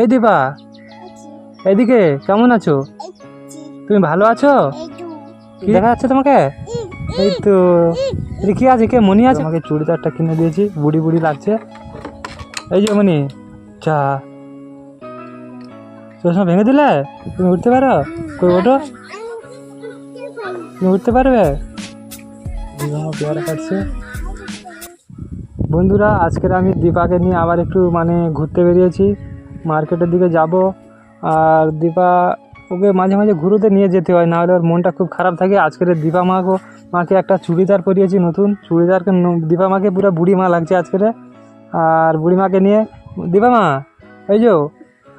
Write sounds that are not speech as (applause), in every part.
এই দীপা। এদিকে কেমন আছো? তুমি ভালো আছো? কি দেখা যাচ্ছে তোমাকে? এই তো। এটা কি আছে? কে? মনি আছে? আমাকে চুড়িদারটা কিনে দিয়েছি বুড়ি বুড়ি লাগছে। এই যে মনি চা চশমা ভেঙে দিলে? তুমি উঠতে পারো? কই ওঠো। তুমি উঠতে পারবে? পেয়ারা কাটছে বন্ধুরা আজকের আমি দীপাকে নিয়ে আবার একটু মানে ঘুরতে বেরিয়েছি। মার্কেটের দিকে যাব। আর দীপা ওকে মাঝে মাঝে ঘুরোতে নিয়ে যেতে হয়, নাহলে ওর মনটা খুব খারাপ থাকে। আজকের দীপা মাকে মাকে একটা চুড়িদার পরিয়েছি নতুন। চুড়িদারকে দীপা মাকে পুরো বুড়ি মা লাগছে আজকের। আর বুড়ি মাকে নিয়ে, দীপা মা, এই যো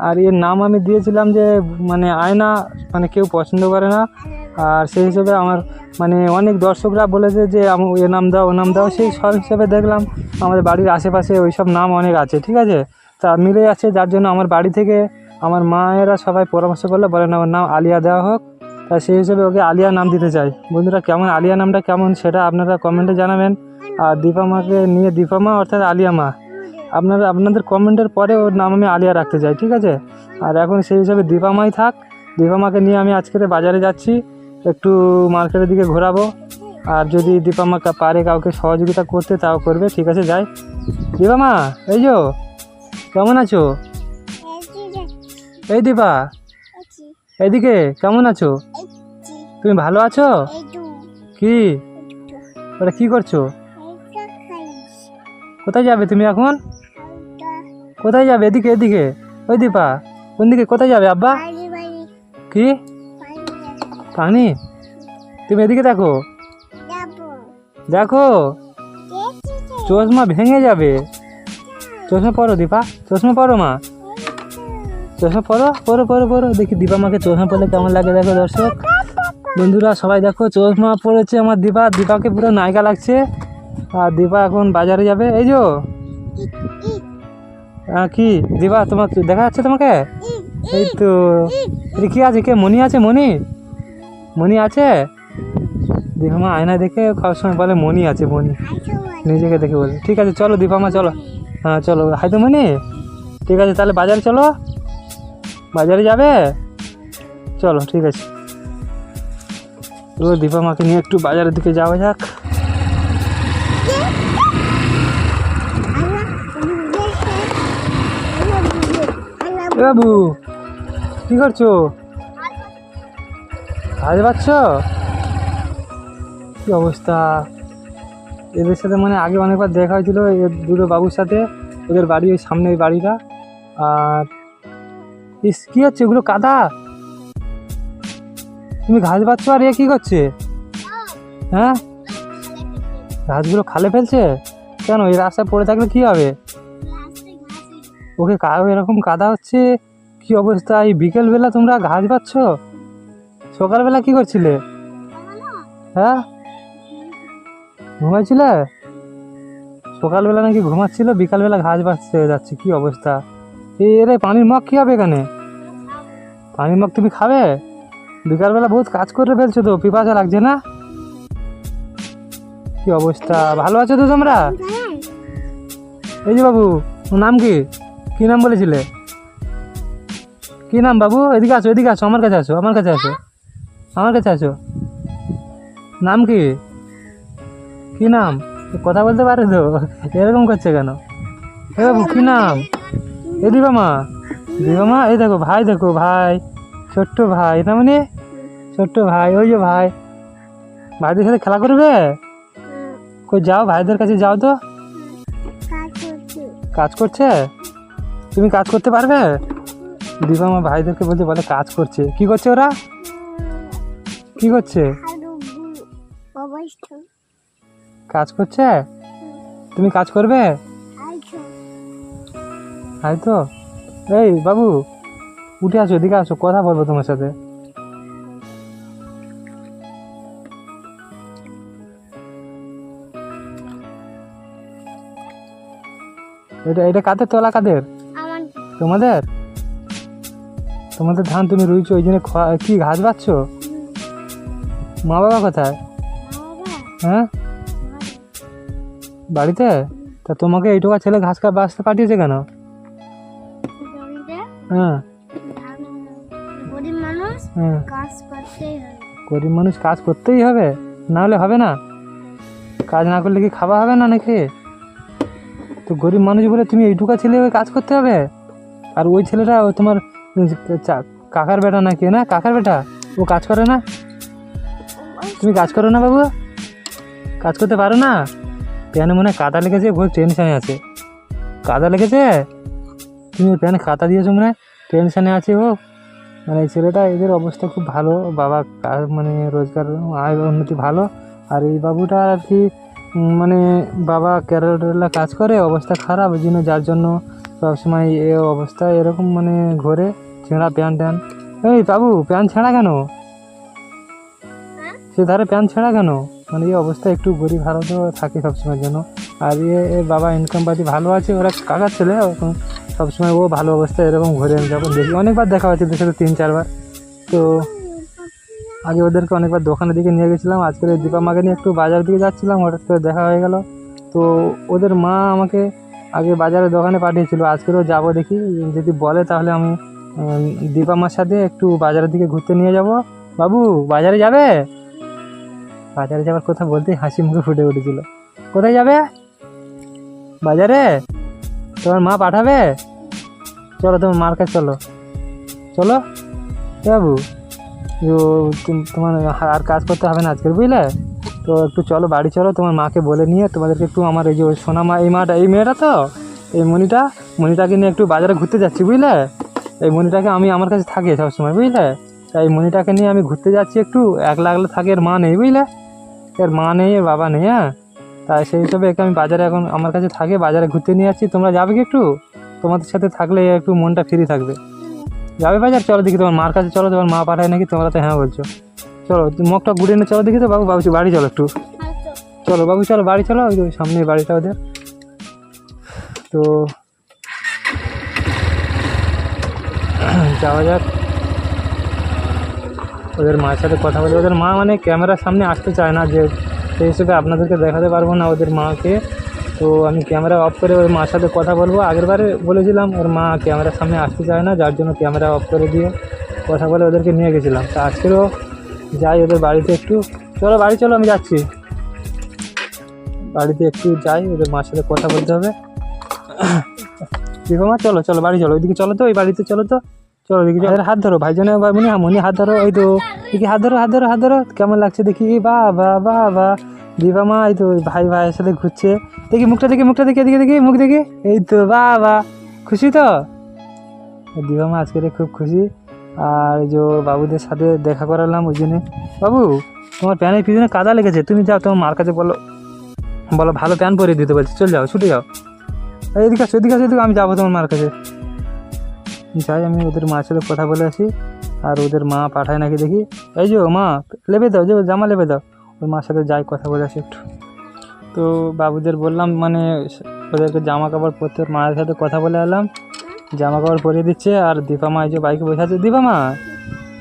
আর এর নাম আমি দিয়েছিলাম যে মানে আয়না মানে কেউ পছন্দ করে না। আর সেই হিসেবে আমার মানে অনেক দর্শকরা বলেছে যে, আমি, এ নাম দাও, ও নাম দাও। সেই সব হিসেবে দেখলাম, আমাদের বাড়ির আশেপাশে ওই সব নাম অনেক আছে, ঠিক আছে? তা মিলে যাচ্ছে, যার জন্য আমার বাড়ি থেকে আমার মায়েরা সবাই পরামর্শ করলে বলেন আমার নাম আলিয়া দেওয়া হোক। তা সেই হিসেবে ওকে আলিয়া নাম দিতে চাই। বন্ধুরা, কেমন আলিয়া নামটা কেমন সেটা আপনারা কমেন্টে জানাবেন। আর দীপা মাকে নিয়ে, দীপা মা অর্থাৎ আলিয়া মা। আপনারা, আপনাদের কমেন্টের পরে ওর নাম আমি আলিয়া রাখতে চাই, ঠিক আছে? আর এখন সেই হিসাবে দীপা মাই থাক। দীপা মাকে নিয়ে আমি আজকের বাজারে যাচ্ছি, একটু মার্কেটের দিকে ঘোরাবো। আর যদি দীপা মা পারে কাউকে সহযোগিতা করতে, তাও করবে, ঠিক আছে? যাই। দীপা মা, এই যো কেমন আছো? এই দীপা এদিকে কেমন আছো? তুমি ভালো আছো? কি? ওটা কি করছ? কোথায় যাবে তুমি এখন? কোথায় যাবে? এদিকে এদিকে। ওই দীপা কোন দিকে? কোথায় যাবে আব্বা? কি? পানি তুমি এদিকে দেখো। দেখো। চশমা ভেঙে যাবে। চশমা পরো, দীপা। চশমা পরো, মা। চশমা পরো পরো পরো পরো। দেখি দীপা মাকে চশমা পরলে কেমন লাগে দেখো, দর্শক। বন্ধুরা, সবাই দেখো, চশমা পড়েছে আমার দীপা। দীপাকে পুরো নায়িকা লাগছে। আর দীপা এখন বাজারে যাবে। এই যো কি? দীপা, তোমার দেখা যাচ্ছে তোমাকে? এই তো। কি আছে? কে? মনি আছে? মনি মনি আছে? দীপা মা আয়না দেখে সব সময় বলে মনি আছে মনি নিজেকে দেখে বলে। ঠিক আছে, চলো দীপা মা, চলো। হ্যাঁ চলো। হাই মনি ঠিক আছে, তাহলে বাজারে চলো। বাজারে যাবে? চলো, ঠিক আছে। তো দীপা মাকে নিয়ে একটু বাজারের দিকে যাওয়া যাক। বাবু, কি করছ? কাজ পাচ্ছ কি অবস্থা? এদের সাথে মানে আগে অনেকবার দেখা হয়েছিল এর দুটো বাবুর সাথে, ওদের বাড়ি ওই সামনে ওই বাড়িটা। আর ইস, কি হচ্ছে, এগুলো কাদা? তুমি ঘাস পাচ্ছ আর এ কি করছে? হ্যাঁ? ঘাসগুলো খালে ফেলছে? কেন, এই রাস্তায় পড়ে থাকলে কি হবে? ওকে কাউ এরকম কাদা হচ্ছে? কি অবস্থা? এই বিকেলবেলা তোমরা ঘাস পাচ্ছ সকালবেলা কি করছিলে? হ্যাঁ? ঘুমাইছিলে? সকালবেলা নাকি ঘুমাচ্ছিল, বিকালবেলা ঘাস বাঁচতে যাচ্ছে, কি অবস্থা? এরে, পানির মগ কী হবে এখানে? পানির মগ তুমি খাবে? বিকালবেলা বহুত কাজ করে ফেলছো তো, পিপাসা লাগছে না? কি অবস্থা? ভালো আছো তো তোমরা? এই যে বাবু নাম কি? কি নাম বলেছিলে? কি নাম বাবু? এদিকে আসো এদিকে আসো আমার কাছে আসো আমার কাছে আসো আমার কাছে আসো নাম কি? কি নাম? কথা বলতে পারে তো? এরকম করছে কেন? এ বাবু, কি নাম? এ দিবা মা। দিবা মা, এই দেখো, ভাই দেখো, ভাই। ছোট্ট ভাই, না মানে? ছোট্ট ভাই, ওই যে ভাই। ভাইদের সাথে খেলা করবে? কই যাও, ভাইদের কাছে যাও তো। কাজ করছে? তুমি কাজ করতে পারবে? দিবা আমার ভাইদেরকে বলছে, বলে কাজ করছে। কি করছে ওরা? কি করছে? কাজ করছে? তুমি কাজ করবে? তাই তো। এই বাবু উঠে আসো এদিকে আসো কথা বলব তোমার সাথে। এটা এটা কাদের তোলা কাদের? তোমাদের? তোমাদের ধান তুমি রুইছো ওই জন্য কি ঘাস পাচ্ছ মা বাবা কোথায়? হ্যাঁ? বাড়িতে? তা তোমাকে এইটুকু ছেলে ঘাস কা বাঁচতে পাঠিয়েছে কেন? হ্যাঁ। গরিব মানুষ হ্যাঁ। গরিব মানুষ কাজ করতেই হবে, না হলে হবে না। কাজ না করলে কি খাওয়া হবে না নাকি? তো গরিব মানুষ বলে তুমি এইটুকা ছেলে কাজ করতে হবে? আর ওই ছেলেটা তোমার কাকার বেটা নাকি না? কাকার বেটা? ও কাজ করে না? তুমি কাজ করো না বাবু। কাজ করতে পারো না? প্যানে মনে হয় কাদা লেগেছে বহুত টেনশানে আছে। কাদা লেগেছে? তুমি প্যানে কাদা দিয়েছ মনে? হয় টেনশনে আছে ও। মানে এই ছেলেটা এদের অবস্থা খুব ভালো। বাবা মানে রোজগার আয় উন্নতি ভালো। আর এই বাবুটা আর কি মানে বাবা কেরালা কাজ করে অবস্থা খারাপ ওই জন্য যার জন্য সবসময় এ অবস্থা এরকম মানে ঘোরে ছেঁড়া প্যান্ট ট্যান এই বাবু প্যান্ট ছেঁড়া কেন? সে ধারে প্যান্ট ছেঁড়া কেন? মানে এই অবস্থা একটু গরিব ভারতও থাকে সবসময়ের জন্য। আর এ বাবা ইনকাম পাতি ভালো আছে, ওরা কাকার ছেলে ওরকম সবসময় ও ভালো অবস্থা এরকম ঘুরে আমি যখন দেখি, অনেকবার দেখা হয়েছে ওদের সাথে তিন, চারবার। তো আগে ওদেরকে অনেকবার দোকানের দিকে নিয়ে গেছিলাম আজকে ওই দীপা মাকে নিয়ে একটু বাজার দিকে যাচ্ছিলাম, হঠাৎ করে দেখা হয়ে গেল। তো ওদের মা আমাকে আগে বাজারে দোকানে পাঠিয়েছিল, আজকেরও যাব দেখি, যদি বলে তাহলে আমি দীপা মার সাথে একটু বাজারের দিকে ঘুরতে নিয়ে যাব। বাবু, বাজারে যাবে? বাজারে যাওয়ার কথা বলতেই হাসি মুখে ফুটে উঠেছিল। কোথায় যাবে? বাজারে? তোমার মা পাঠাবে? চলো তোমার মার কাছে চলো। চলো? বাবু তোমার আর কাজ করতে হবে না আজকে বুঝলে? তো একটু চলো, বাড়ি চলো, তোমার মাকে বলে নিয়ে তোমাদেরকে একটু আমার এই যে সোনা মা, এই মাটা, এই মেয়েটা তো? এই মণিটা? মণিটাকে নিয়ে একটু বাজারে ঘুরতে যাচ্ছি, বুঝলে? এই মণিটাকে আমি আমার কাছে থাকে সবসময়, বুঝলে? তাই মণিটাকে নিয়ে আমি ঘুরতে যাচ্ছি একটু, একলা একলা থাকে এর মা নেই, বুঝলে? এর মা নেই, এর বাবা নেই হ্যাঁ? তাই সেই হিসাবে একে আমি বাজারে এখন আমার কাছে থাকে, বাজারে ঘুরতে নিয়ে আসছি। তোমরা যাবে কি একটু? তোমাদের সাথে থাকলে একটু মনটা ফ্রি থাকবে। যাবে বাজার? চলো দেখি তোমার মার কাছে, চলো তোমার মা পাঠায় নাকি? তোমরা তো হ্যাঁ বলছো। চলো, মুখটা ঘুরে নিয়ে চলো দেখি তো বাবু। বাবু বাড়ি চলো একটু। চলো বাবু, চলো, বাড়ি চলো। ওই সামনে বাড়িটা ওদের। তো যাওয়া যাক। ওদের মায়ের সাথে কথা বলে, ওদের মা মানে ক্যামেরার সামনে আসতে চায় না যে সেই হিসেবে আপনাদেরকে দেখাতে পারব না ওদের মাকে। তো আমি ক্যামেরা অফ করে ওর মার সাথে কথা বলব। আগেরবারে বলেছিলাম ওর মা ক্যামেরার সামনে আসতে চায় না, যার জন্য ক্যামেরা অফ করে দিয়ে কথা বলে ওদেরকে নিয়ে গেছিলাম। তা আজকেরও যাই ওদের বাড়িতে একটু। চলো, বাড়ি চলো, আমি যাচ্ছি। বাড়িতে একটু যাই, ওদের মার সাথে কথা বলতে হবে। (coughs) দেখো মা, চলো চলো, বাড়ি চলো। ওইদিকে চলো তো, ওই বাড়িতে চলো তো। চলো দেখি হাত ধরো ভাইজানের ভাই মনি মনি হাত ধরো, এই তো। দেখি হাত ধরো হাত ধরো হাত ধরো, কেমন লাগছে দেখি। বা বা বা বা। দিবা মা, এই তো, ভাই ভাইয়ের সাথে ঘুরছে। দেখি মুখটা দেখি মুখটা, দেখি, এদিকে, দেখি, মুখ দেখি। এই তো, বা বা। খুশি তো? দিবা মা, আজকে খুব খুশি। আর যে বাবুদের সাথে দেখা করালাম ওই জন্যে। বাবু, তোমার প্যানের পিছনে কাদা লেগেছে, তুমি যাও, তোমার মার কাছে বলো। বলো, ভালো প্যান পরিয়ে দিতে বলছি, চল যাও, ছুটে যাও। এদিকে আসো এদিকে আসো, এদিকে আমি যাব তোমার মার কাছে। যাই, আমি ওদের মার সাথে কথা বলে আসি। আর ওদের মা পাঠায় নাকি দেখি। এই যে মা, লেবে দাও, যে জামা লেবে দাও। ওর মার সাথে যাই, কথা বলে আসি একটু। তো বাবুদের বললাম মানে ওদেরকে জামা কাপড় পরতে ওর মায়ের সাথে কথা বলে এলাম। জামা কাপড় পরিয়ে দিচ্ছে, আর দীপা মা এই যে বাইকে বসে আছে। দীপা মা,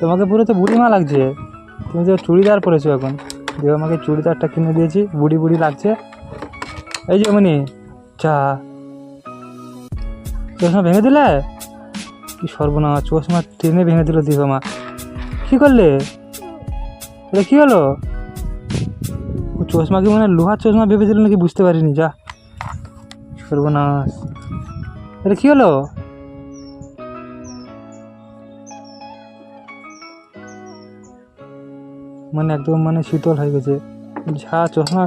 তোমাকে পুরো তো বুড়ি মা লাগছে। তুমি যে চুড়িদার পরেছো এখন। দীপা মাকে চুড়িদারটা কিনে দিয়েছি, বুড়ি বুড়ি লাগছে। এই যে মনি চা চশমা ভেঙে দিলে? কি সর্বনাশ চশমা ট্রেনে ভেঙে দিল মা। কী করলে? এটা কী হলো? ও চশমা কি মানে লোহার চশমা ভেবেছিল নাকি বুঝতে পারিনি, যা। সর্বনাশ। এটা কী হলো? মানে একদম মানে শীতল হয়ে গেছে। যা চশমা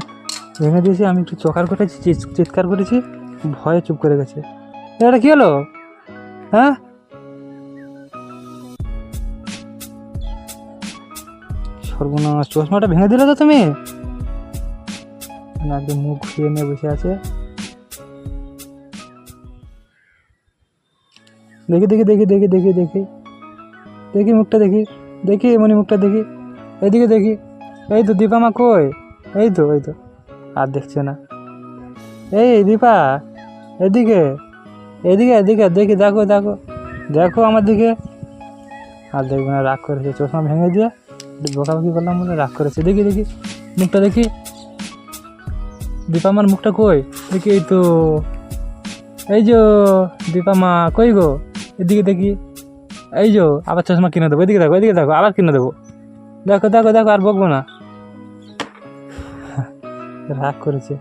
ভেঙে দিয়েছি, আমি একটু চকার করেছি চিৎ- চিৎকার করেছি, ভয়ে চুপ করে গেছে। এটা কী হলো? হ্যাঁ? সর্বনাশ, চশমাটা ভেঙে দিলে তো তুমি? মানে একদম মুখ ঘুরিয়ে নিয়ে বসে আছে। দেখি দেখি দেখি দেখি দেখি দেখি। দেখি মুখটা দেখি। দেখি এমনি মুখটা দেখি। এদিকে দেখি। এই তো দীপা মা কই? এই তো এই তো। আর দেখছে না। এই দীপা, এদিকে। এদিকে এদিকে, দেখি, দেখো দেখো। দেখো আমার দিকে। আর দেখবে না, রাগ করেছে, চশমা ভেঙে দিয়ে। বকাবকি করলাম বলে রাগ করেছে। দেখি দেখি, মুখটা দেখি। দীপা মার মুখটা কই? দেখি, এই তো। এই যে, দীপা মা, কই গো? এদিকে দেখি। এই যো, আবার চশমা কিনে দেবো। এদিকে দেখো এদিকে দেখো, আবার কিনে দেবো। দেখো দেখো দেখো, আর বকবো না। রাগ করেছে।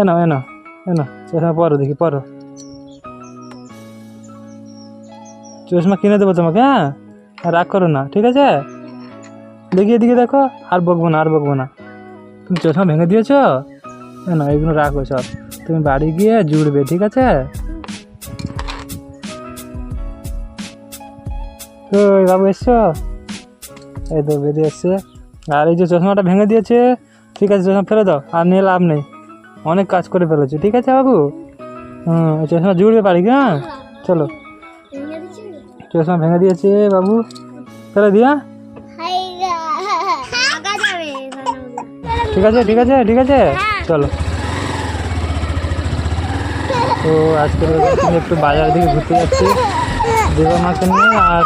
এনো এনো এনো চশমা পরো দেখি, পরো। চশমা কিনে দেবো তোমাকে হ্যাঁ? রাগ করো না, ঠিক আছে? দেখি এদিকে দেখো আর বকবো না আর বকবো না। তুমি চশমা ভেঙে দিয়েছ? না এগুলো রাখো সব তুমি বাড়ি গিয়ে জুড়বে ঠিক আছে? তো বাবু এসছো? এই তো বেরিয়ে এসছে। আর এই যে চশমাটা ভেঙে দিয়েছে ঠিক আছে চশমা ফেলে দাও আর নিয়ে লাভ নেই। অনেক কাজ করে ফেলেছো ঠিক আছে বাবু? হুম চশমা জুড়বে বাড়ি গিয়ে হ্যাঁ। চলো। চশমা ভেঙে দিয়েছে বাবু। ফেলে দিয়া ঠিক আছে ঠিক আছে ঠিক আছে? চলো। তো আজকে একটু বাজার দিকে ঘুরতে যাচ্ছি। দেবা মাকে নিয়ে আর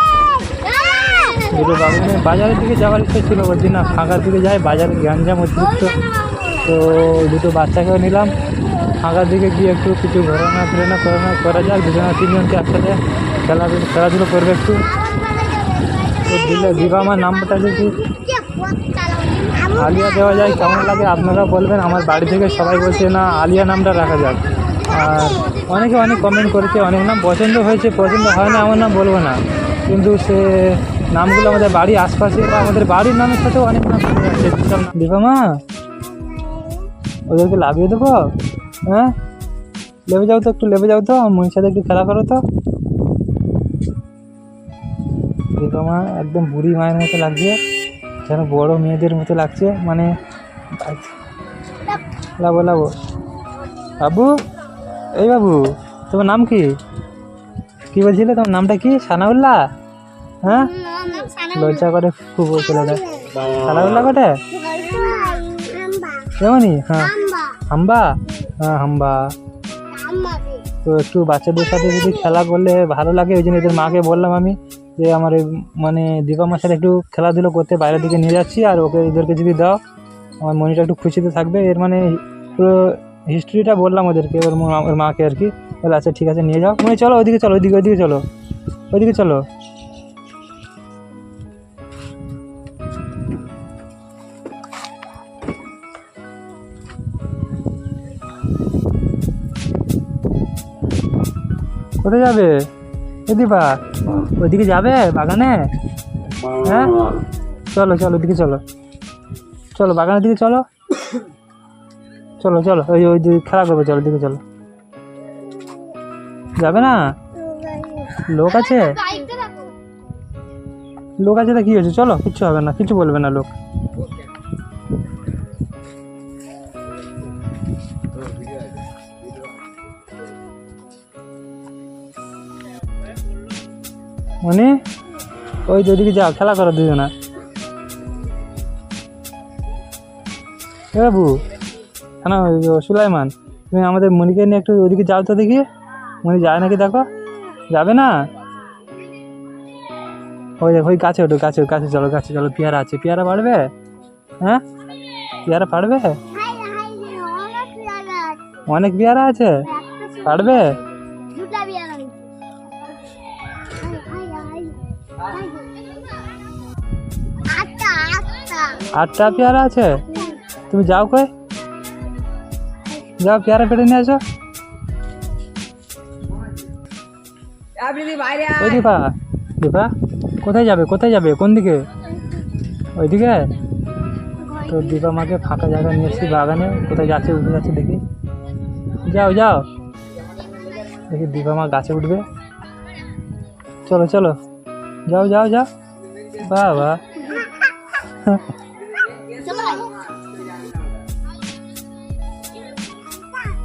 দুটো বাবু নিয়ে। বাজারের দিকে যাওয়ার ইচ্ছা ছিল বলছি না ফাঁকার দিকে যাই বাজারে গ্যাঞ্জাম অতিরিক্ত। তো দুটো বাচ্চাকেও নিলাম। ফাঁকার দিকে গিয়ে একটু কিছু ঘোরানো ফেরানো করানো করা যাক। দুজনে তিনজনকে একসাথে খেলাধুলো খেলাধুলো করবে একটু। তো দিলে দিবা আমার নাম্বারটা যদি আলিয়া দেওয়া যায়, কেমন লাগে আপনারা বলবেন? আমার বাড়ি থেকে সবাই বলছে, না, আলিয়া নামটা রাখা যাক। আর অনেকে অনেক কমেন্ট করেছে, অনেক নাম পছন্দ হয়েছে, পছন্দ হয় না আমার নাম বলব না। কিন্তু সে নামগুলো আমাদের বাড়ির আশপাশে বা আমাদের বাড়ির নামের সাথেও অনেক নাম চলে যাচ্ছে দীপা মা, ওদেরকে লাগিয়ে দেবো? হ্যাঁ? লেবে যাও তো, একটু লেবে যাও তো মনির সাথে একটু খেলা করো তো। দীপা মা, একদম বুড়ি মায়ের মতো লাগছে যেন বড় মেয়েদের মতো লাগছে? মানে লাবো লাবো। বাবু, এই বাবু, তোমার নাম কি? কি বলছিলে? তোমার নামটা কি? সানাউল্লাহ? হ্যাঁ? লজ্জা করে খুব ছেলেটা। সানাউল্লাহ কটে কেমনই হ্যাঁ। হাম্বা? হ্যাঁ হাম্বা। তো একটু বাচ্চাদের সাথে যদি খেলা করলে ভালো লাগে, ওই জন্য এদের মাকে বললাম আমি। যে আমার মানে দীপা মার সাথে একটু খেলাধুলো করতে বাইরের দিকে নিয়ে যাচ্ছি, আর ওকে ওদেরকে যদি দাও, আমার মনিটা একটু খুশিতে থাকবে। এর মানে পুরো হিস্ট্রিটা বললাম ওদেরকে, ওর ওর মাকে আর কি। বলে আচ্ছা ঠিক আছে, নিয়ে যাও। মনে চলো, ওইদিকে চলো, ওইদিকে ওইদিকে চলো ওইদিকে চলো। কোথায় যাবে? দীপা ওইদিকে যাবে বাগানে? হ্যাঁ? চলো চলো ওইদিকে চলো। চলো, বাগানের দিকে চলো। চলো চলো, ওই ওই দিকে খেলা করবে, চলো দিকে চলো। যাবে না? লোক আছে? লোক আছে তা কি হয়েছে? চলো, কিচ্ছু হবে না কিছু বলবে না লোক। মানে ওই যে ওইদিকে যাও খেলা করো দুজনা। বাবু হ্যাঁ সুলাইমান তুমি আমাদের মনিকে নিয়ে একটু ওইদিকে যাও তো দেখি। মনি যায় নাকি দেখো? যাবে না? ওই দেখো ওই গাছে ওঠো গাছে গাছে চলো গাছে চলো পেয়ারা আছে পেয়ারা পারবে হ্যাঁ? পেয়ারা পারবে অনেক পেয়ারা আছে। পারবে আটটা পেয়ারা আছে? তুমি যাও কই। যাও পেয়ারা পেটে নিয়ে আসো। ওই দীপা দীপা কোথায় যাবে কোথায় যাবে কোন দিকে? ওইদিকে? তো দীপা মাকে ফাঁকা জায়গা নিয়ে এসছি বাগানে কোথায় যাচ্ছে উঠে যাচ্ছে দেখি। যাও যাও। দেখি দীপা মা গাছে উঠবে। চলো চলো। যাও যাও যাও। বাহ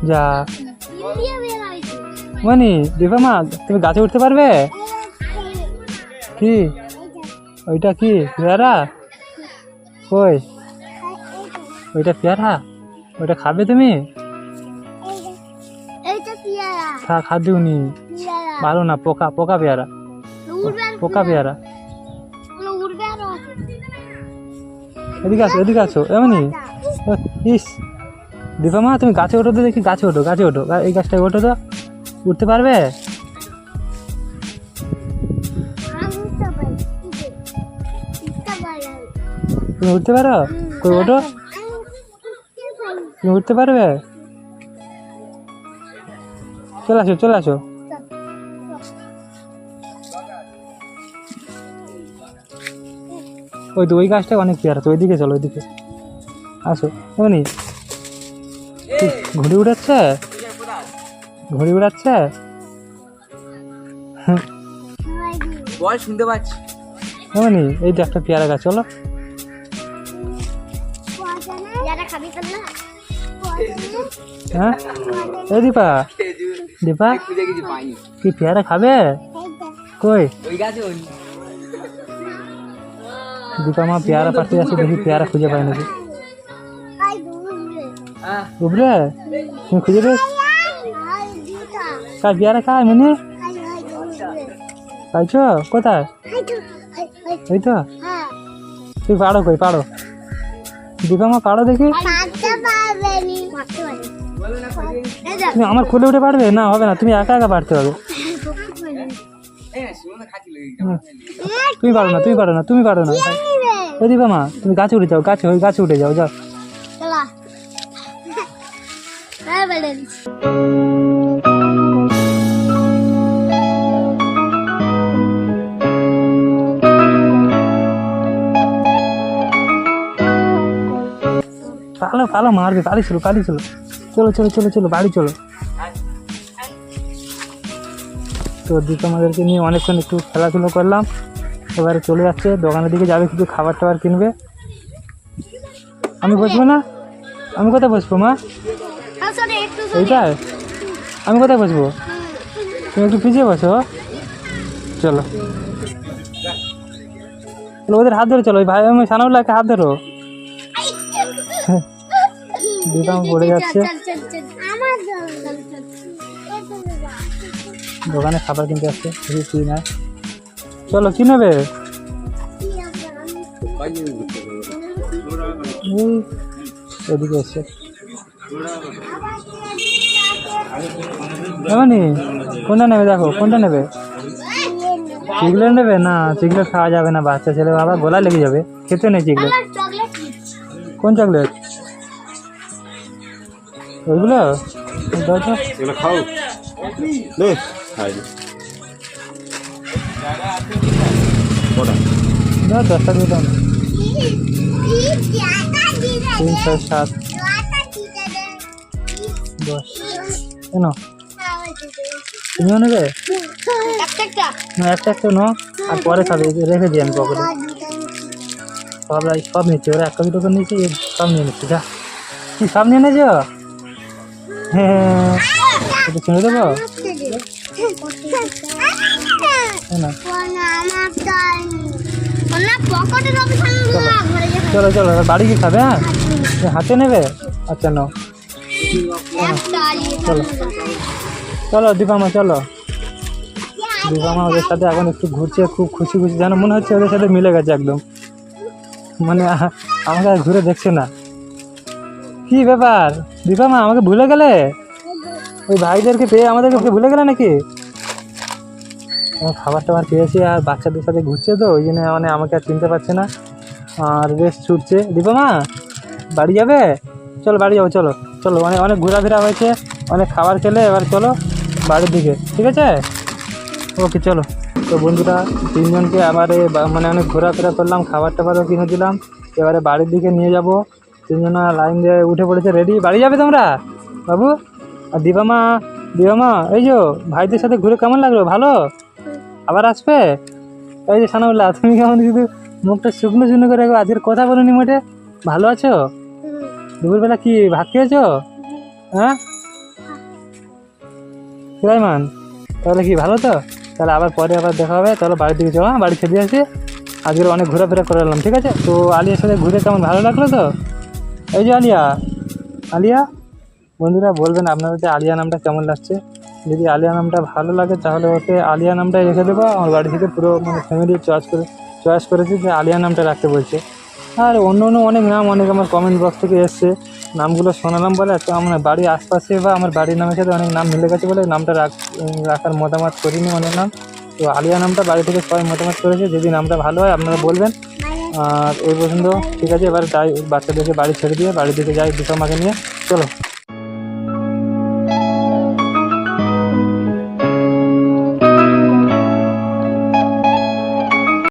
যা। মানে দীপা মা, তুমি গাছে উঠতে পারবে? কি? ওইটা কি? পেয়ারা? কই? ওইটা পেয়ারা? ওইটা খাবে তুমি? খা খাদিওনি পিয়ারা ভালো না, পোকা পোকা পেয়ারা। পোকা পেয়ারা। এদিকে আসো এদিকে আসো। এমনি ইস। দীপা মা, তুমি গাছে ওঠো তো দেখি, গাছে ওঠো গাছে ওঠো। এই গাছটায় ওঠো তো। উঠতে পারবে? তুমি উঠতে পারো? কই, ওঠো। তুমি উঠতে পারবে? চলে আসো চলে আসো। ওই তো, ওই গাছটা অনেক কেয়ার আছে ওইদিকে চলো, ওইদিকে। আসো শুনি ঘুড়ি উড়াচ্ছে? ঘুড়ি উড়াচ্ছে? বল শুনতে পাচ্ছি। এমনি এই যে একটা পেয়ারা গাছ চলো। হ্যাঁ? এই দীপা। দীপা? খুঁজে কি পেয়ারা খাবে? কই? দীপা মা পেয়ারা পাশে আছে দেখি পেয়ারা খুঁজে পাই নাকি। উপরে তুমি খুঁজে পেয়ে খাই দুধটা কার পেয়ারা খায় মিনি? পাইছো? কোথায়? খাই তো হ্যাঁ তুই পারো কই পারো। দীপা মা পারো দেখি। তুমি আমার খুলে উঠে পারবে? না হবে না তুমি একা একা পারতে হবে হুম। তুমি পারো না তুমি পারো না তুমি পারো না। ওই দীপা মা তুমি গাছে উঠে যাও গাছে ওই গাছে উঠে যাও যাও। বেলেন পালো পালো, মারবে, পালি ছিল পালি ছিল চলো চলো চলো চলো, বাড়ি চলো। তো দিকে আমাদেরকে নিয়ে অনেকক্ষণ একটু খেলাধুলো করলাম। এবারে চলে যাচ্ছে, দোকানের দিকে যাবে, কিছু খাবার টাবার কিনবে। আমি বসবো না? আমি কোথায় বসবো, মা? এইটাই আমি কোথায় বসবো? তুমি একটু পিছিয়ে বসো। চলো। ওদের হাত ধরে, চলো। ওই ভাই আমি সানাউল্লাহকে হাত ধরো। দিদাম পড়ে যাচ্ছে। দোকানে খাবার কিনতে আসছে। দেখি কি না। চলো, কি নেবে? এদিকে এসছে এমনি কোনটা নেবে দেখো কোনটা নেবে চিগলেট নেবে না চিগলেট খাওয়া যাবে না বাচ্চা ছেলে বাবা গলা লেগে যাবে খেতে নেই চিগলেট কোন চকলেট ওইগুলো খাও নে দশটা দিয়ে তিন ছয় সাত দশ কেন তুমিও নেবে না, একটা একটা নো আর পরে খাবে রেখে দিই আমি পকেটে। সব রাই- সব নিচ্ছে, ওরা একটা দুটো করে নিচ্ছে সব নিয়ে নিচ্ছে, যা। কি, সব নিয়ে নিয়েছ হ্যাঁ ছেড়ে দেবো হ্যাঁ। না পকেটে রবি ঘরে যা চলো চলো বাড়ি কি খাবে হ্যাঁ? হাতে নেবে? আচ্ছা নাও। চলো চলো দীপামা চলো। দীপামা ওদের সাথে এখন একটু ঘুরছে, খুব খুশি খুশি, যেন মনে হচ্ছে ওদের সাথে মিলে গেছে একদম। মানে আমাকে আর ঘুরে দেখছে না। কি ব্যাপার? দীপামা, আমাকে ভুলে গেলে? ওই ভাইদেরকে পেয়ে আমাদেরকে ভুলে গেলে নাকি? খাবার টাবার পেয়েছি আর বাচ্চাদের সাথে ঘুরছে তো, ওই জন্য মানে আমাকে আর চিনতে পারছে না। আর বেশ ছুটছে। দীপামা, বাড়ি যাবে? চলো, বাড়ি যাব, চলো। চলো, অনেক অনেক ঘোরাফেরা হয়েছে, অনেক খাবার খেলে, এবার চলো বাড়ির দিকে, ঠিক আছে? ওকে, চলো। তো বন্ধুরা, তিনজনকে আবারে মানে অনেক ঘোরাফেরা করলাম, খাবার টাবারও কিনে দিলাম, এবারে বাড়ির দিকে নিয়ে যাব। তিনজন লাইন দিয়ে উঠে পড়েছে রেডি বাড়ি যাবে তোমরা? বাবু? আর দিবামা দিবামা এই যে, ভাইদের সাথে ঘুরে কেমন লাগল? ভালো? আবার আসবে? এই যে, সানাউল্লাহ, তুমি কেমন শুধু মুখটা শুকনো শুকনো করে আজকের কথা বলুনি মোটে। ভালো আছো? দুপুরবেলা কি ভাত খেয়েছো? হ্যাঁ? সুলাইমান, তাহলে কি ভালো তো? তাহলে আবার পরে আবার দেখা হবে। তাহলে বাড়ির দিকে চলো হ্যাঁ? বাড়ি খেতে আসি। আজকের অনেক ঘোরাফেরা করে এলাম, ঠিক আছে? তো আলিয়ার সাথে ঘুরে কেমন ভালো লাগল তো? এই যে আলিয়া। আলিয়া, বন্ধুরা বলবেন আপনাদের আলিয়া নামটা কেমন লাগছে? যদি আলিয়া নামটা ভালো লাগে, তাহলে ওকে আলিয়া নামটাই রেখে দেবো। আমার বাড়ি থেকে পুরো মানে ফ্যামিলি চয়েস করে চয়েস করেছি যে আলিয়া নামটা রাখতে বলছে। আর অন্য অন্য অনেক নাম অনেক আমার কমেন্ট বক্স থেকে এসছে। নামগুলো শোনালাম বলে তো আমার বাড়ির আশপাশে বা আমার বাড়ির নামের সাথে অনেক নাম মিলে গেছে বলে নামটা রাখ, রাখার মতামত করিনি অনেক নাম। তো আলিয়া নামটা বাড়ি থেকে সবাই মতামত করেছে, যদি নামটা ভালো হয় আপনারা বলবেন। আর ওই পর্যন্ত ঠিক আছে, এবার যাই, বাচ্চাদেরকে বাড়ি ছেড়ে দিয়ে বাড়ি থেকে যাই দুটো মাকে নিয়ে। চলো।